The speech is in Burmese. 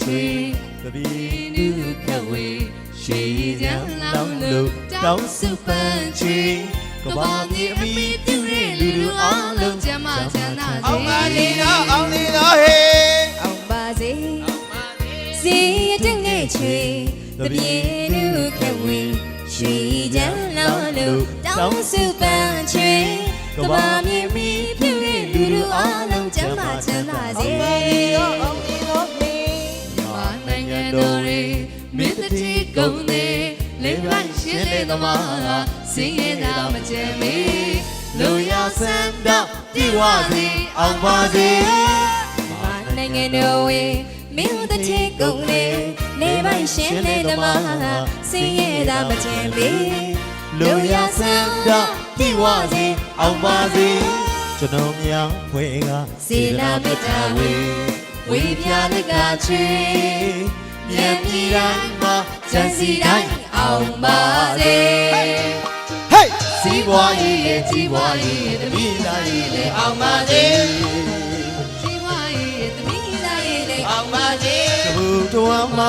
ချွေတပင်းနုခဝေရှေးကြံလောင်းလို့တောင်းစုပန်းချွေကဘာမြေအမိပြုတဲ့လူလူအားလုံးကျမ်းမာချမ်းသာအောင်ပါစေလေနော်အောင်လေနော်ဟေးအောင်ပါစေစီရတဲ့ငယ်ချွေတပြေနုခဝေရွှေချမ်းလောင်းလို့တောင်းစုပန်းချွေကဘာ ကုံနေလေးလိုက်ရှင်းလေသမားစင်းရဲတာမကြဲမီလူရဆန္ဒပြေဝစီအောင်ပါစေမာနိုင်ငံတော်ဝေမင်းတို့တဲ့ကုန်လေနေပိုင်ရှင်းလေသမားစင်ရတာမချင်ပေလူရဆန္ဒပြေဝစီအောင်ပါစေကျွန်တော်များဖွေကစေနာမေတ္တာဝေဝေပြလကချေမြန်ပြည်တိုင်းမှာ စံစီတိုင်းအောင်ပါစေဟေးစီးပွားရေးရဲ့ကြီးပွားရေးရဲ့တမိသားရေးနဲ့အောင်ပါစေစီဝါရေးတမိသားရေးလေးအောင်ပါစေဘုတော်မှာ